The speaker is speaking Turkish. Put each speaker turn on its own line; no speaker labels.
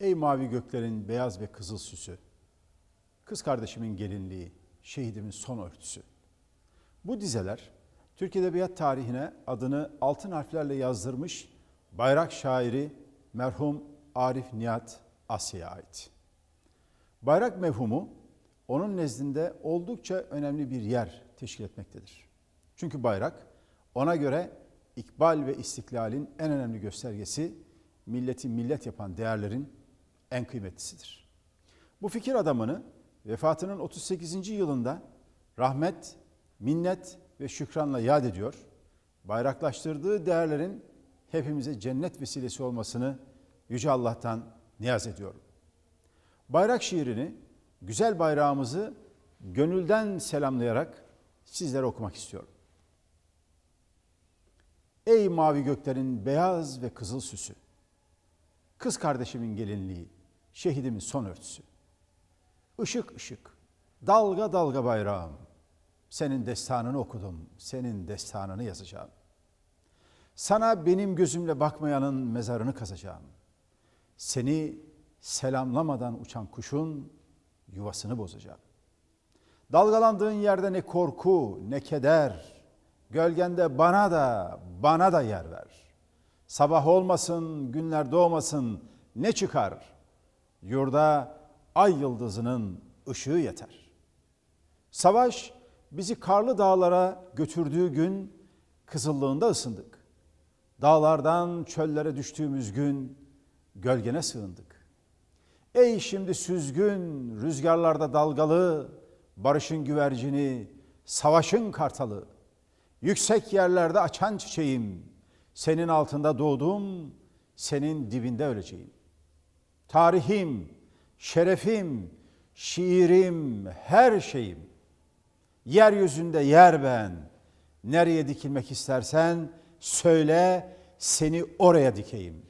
Ey mavi göklerin beyaz ve kızıl süsü, kız kardeşimin gelinliği, şehidimin son örtüsü. Bu dizeler Türk Edebiyat tarihine adını altın harflerle yazdırmış bayrak şairi merhum Arif Nihat Asya'ya ait. Bayrak mevhumu onun nezdinde oldukça önemli bir yer teşkil etmektedir. Çünkü bayrak ona göre ikbal ve istiklalin en önemli göstergesi, milleti millet yapan değerlerin en kıymetlisidir. Bu fikir adamını vefatının 38. yılında rahmet, minnet ve şükranla yad ediyor. Bayraklaştırdığı değerlerin hepimize cennet vesilesi olmasını Yüce Allah'tan niyaz ediyorum. Bayrak şiirini, güzel bayrağımızı gönülden selamlayarak sizlere okumak istiyorum. Ey mavi göklerin beyaz ve kızıl süsü, kız kardeşimin gelinliği, şehidimin son örtüsü. Işık ışık, dalga dalga bayrağım, senin destanını okudum, senin destanını yazacağım. Sana benim gözümle bakmayanın mezarını kazacağım. Seni selamlamadan uçan kuşun yuvasını bozacağım. Dalgalandığın yerde ne korku, ne keder, gölgende bana da, bana da yer ver. Sabah olmasın, günler doğmasın, ne çıkar? Yurda ay yıldızının ışığı yeter. Savaş bizi karlı dağlara götürdüğü gün kızıllığında ısındık. Dağlardan çöllere düştüğümüz gün gölgene sığındık. Ey şimdi süzgün, rüzgarlarda dalgalı, barışın güvercini, savaşın kartalı, yüksek yerlerde açan çiçeğim, senin altında doğdum, senin dibinde öleceğim. Tarihim, şerefim, şiirim, her şeyim. Yeryüzünde yer ben. Nereye dikilmek istersen söyle seni oraya dikeyim.